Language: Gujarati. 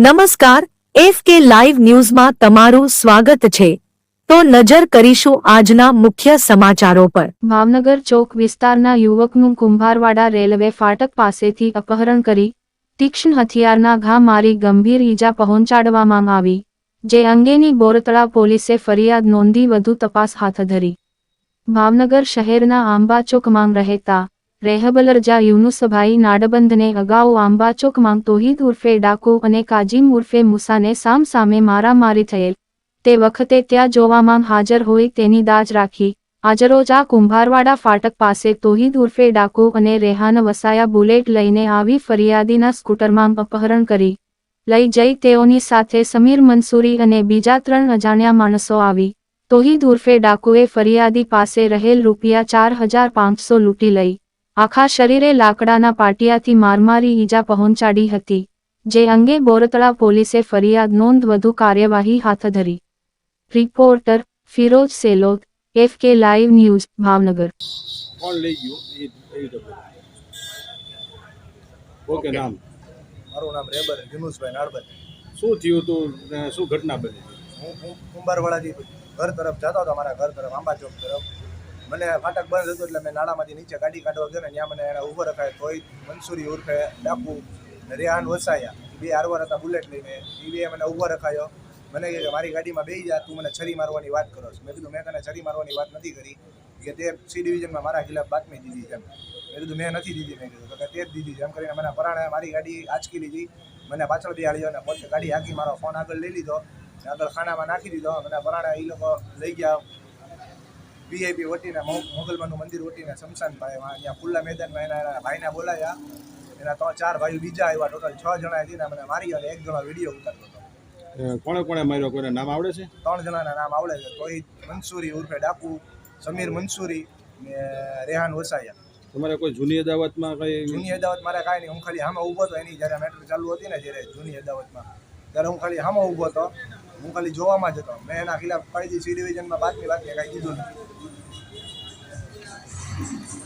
નમસ્કાર, એફ કે લાઈવ ન્યૂઝમાં તમારું સ્વાગત છે. તો નજર કરીશું આજના મુખ્ય સમાચારો પર. ભાવનગર ચોક વિસ્તારના યુવકનું કુંભારવાડા રેલવે ફાટક પાસેથી અપહરણ કરી તીક્ષ્ણ હથિયારના ઘા મારી ગંભીર ઈજા પહોંચાડવામાં આવી, જે અંગેની બોરતળા પોલીસે ફરિયાદ નોંધી વધુ તપાસ હાથ ધરી. ભાવનગર શહેરના આંબાચોકમાં રહેતા રહેબલરજા યુનુસભાઈ નાડબંધને અગાઉ આંબાચોકમાં તોહિદ ઉર્ફે ડાકુ અને કાજીમ ઉર્ફે મુસાને સામ સામે મારામારી થયેલ. તે વખતે ત્યાં જોવામાં હાજર હોય તેની દાજ રાખી. આજરોજ કુંભારવાડા ફાટક પાસે તોહિદ ઉર્ફે ડાકુ અને રેહાન વસાયા બુલેટ લઈને આવી ફરિયાદીના સ્કૂટરમાં અપહરણ કરી. લઈ જઈ તેઓની સાથે સમીર મંસૂરી અને બીજા ત્રણ અજાણ્યા માણસો આવી. તોહિદ ઉર્ફે ડાકુએ ફરિયાદી પાસે રહેલ રૂપિયા ચાર હજાર પાંચસો લૂંટી લઈ. આખા શરીરે લાકડાના પાટિયાથી મારમારી ઈજા પહોંચાડી હતી જે અંગે બોરતળા પોલીસે ફરિયાદ નોંધ વધુ કાર્યવાહી હાથ ધરી. Reporter Firoz Selot F K live news Bhavnagar. કોણ લઈ ગયું? એ એવી રીતે બોલો. ઓકે નામ? મારું નામ રેબર યુનુસભાઈ નાડબર શું થયું હતું શું ઘટના બની? હું હું ઘર તરફ જતો હતો મારા ઘર તરફ આંબા ચોક તરફ. મને ફાટક બંધ હતું એટલે મેં નાણામાંથી નીચે ગાડી કાઢવા ગયો ને, ત્યાં મને એને ઊભો રખાય તોય મનસુરી ઉર્ફે ડાકુ રેહાન વસાયા. બે આરવાર હતા બુલેટ લઈને. એ બે મને ઊભો રખાયો. મને કે મારી ગાડીમાં બેસી જા, તું મને છરી મારવાની વાત કરો છો. મેં કીધું, મેં તને છરી મારવાની વાત નથી કરી. કે તે સી ડિવિઝનમાં મારા ખિલાફ બાતમી દીધી છે મેં કીધું, મેં નથી દીધી. મેં કીધું, તો તે જ દીધી છે. એમ કરીને મને પરાણે મારી ગાડી આંચકી લીધી. મને પાછળ બિહાડ્યો અને પોતે ગાડી હાકી મારો ફોન આગળ લઈ લીધો. આગળ ખાનામાં નાખી દીધો. મને પરાણે એ લોકો લઈ ગયા. વીઆઈપી ઓટીના મોગલમાનું મંદિર વટીને શમશાન ભાઈમાં અહીંયા ખુલ્લા મેદાનમાં એના એના ભાઈને બોલાયા. એના ત્રણ ચાર ભાઈઓ બીજા આવ્યા. ટોટલ છ જણા હતી ને મને મારી અને એક જણા વીડિયો ઉતારતો હતો. કોણે કોણે માર્યો? કોઈને નામ આવડે છે? ત્રણ જણાના નામ આવડે છે. તોહિદ મંસૂરી ઉર્ફે ડાકુ સમીર મંસૂરી ને રેહાન વસાયા. તમારે કોઈ જૂની અદાવતમાં કઈ જૂની અદાવત મારે કાંઈ નહીં. હું ખાલી સામે ઊભો હતો. એની જ્યારે મેટ્રો ચાલુ હતી ને જ્યારે જૂની અદાવતમાં. ત્યારે હું ખાલી સામે ઊભો હતો. હું ખાલી જોવામાં જ હતો. મેં એના ખિલાફ ફરીથી સી ડિવિઝનમાં બાતમી બાતમી કાંઈ કીધું નથી.